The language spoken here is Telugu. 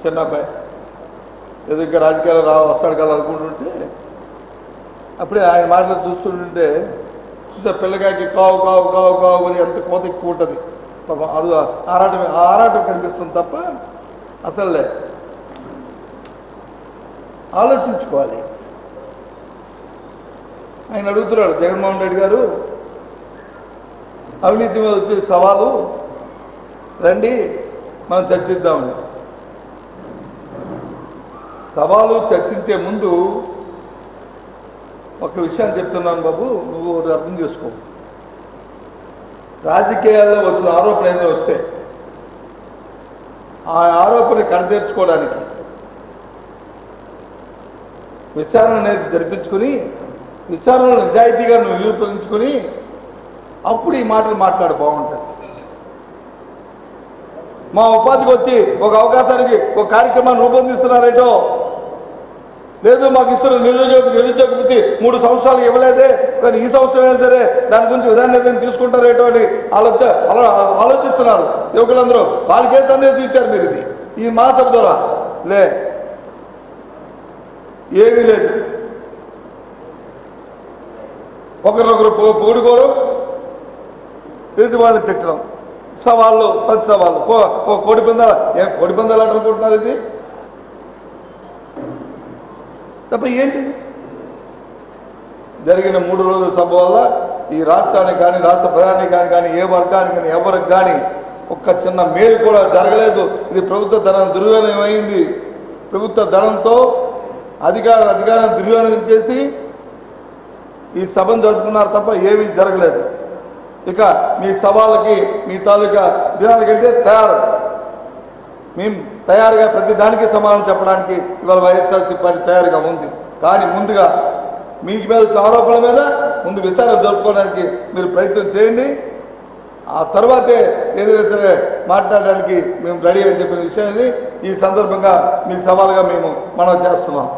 చిన్న అబ్బాయి ఏదో ఇంకా రాజకీయాలు రా వస్తాడు కదా అనుకుంటుంటే అప్పుడే ఆయన మాటలు చూస్తుంటే చూసే పిల్లకాయకి కావు కావు కావు కావు అని ఎంత కోత ఎక్కువ ఉంటుంది. పాపం అడు ఆరాటం ఆరాటం కనిపిస్తుంది తప్ప అసలే. ఆలోచించుకోవాలి. ఆయన అడుగుతున్నాడు జగన్మోహన్ రెడ్డి గారు అవినీతి మీద వచ్చే సవాలు రండి మనం చర్చిద్దామని. సవాలు చర్చించే ముందు ఒక విషయాన్ని చెప్తున్నాను బాబు నువ్వు ఒకటి అర్థం చేసుకో. రాజకీయాల్లో వచ్చిన ఆరోపణ ఏదో వస్తే ఆ ఆరోపణ కడతీర్చుకోవడానికి విచారణ అనేది జరిపించుకుని విచారణలో నిజాయితీగా నువ్వు నిరూపించుకుని అప్పుడు ఈ మాటలు మాట్లాడు బాగుంటుంది. మా ఉపాధికి వచ్చి ఒక అవకాశానికి ఒక కార్యక్రమాన్ని రూపొందిస్తున్నారేటో లేదు మాకు ఇస్తున్న నిరుద్యోగ నిరుద్యోగ వృత్తి మూడు సంవత్సరాలు ఇవ్వలేదే. కానీ ఈ సంవత్సరం అయినా సరే దాని గురించి విధాన నిర్ణయం తీసుకుంటారేటో అని ఆలోచ ఆలోచిస్తున్నారు యువకులందరూ. వాళ్ళకి ఏ సందేశం ఇచ్చారు మీరు ఇది? ఈ మాసం ద్వారా? లే. ఏమీ లేదు. ఒకరినొకరు పో పొగుడుకోవడం ఎదుటి వాళ్ళని తిట్టడం? సవాళ్ళు ప్రతి సవాళ్ళు. కోడి పందాల ఏం కోడి పందాలు ఆట అనుకుంటున్నారు ఇది? తప్ప ఏంటి? జరిగిన మూడు రోజుల సభ వల్ల ఈ రాష్ట్రానికి కానీ రాష్ట్ర ప్రధానికి కానీ కానీ ఏ వర్గానికి కానీ ఎవరికి కానీ ఒక్క చిన్న మేలు కూడా జరగలేదు. ఇది ప్రభుత్వ ధనం దుర్వినియోగం అయింది ప్రభుత్వ ధనంతో అధికార అధికారం దుర్వినియోగం చేసి ఈ సభను జరుపుకున్నారు తప్ప ఏమీ జరగలేదు. ఇక మీ సవాళ్ళకి మీ తాలూకా దినాలకంటే తయారు. మేము తయారుగా ప్రతి దానికి సమాధానం చెప్పడానికి ఇవాళ వైఎస్ఆర్సీ పార్టీ తయారుగా ఉంది. కానీ ముందుగా మీకు మీద ఆరోపణల మీద ముందు విచారణ జరుపుకోవడానికి మీరు ప్రయత్నం చేయండి. ఆ తర్వాతే ఏదైనా సరే మాట్లాడడానికి మేము రెడీ అని చెప్పిన విషయాన్ని ఈ సందర్భంగా మీకు సవాలుగా మేము మనం చేస్తున్నాం.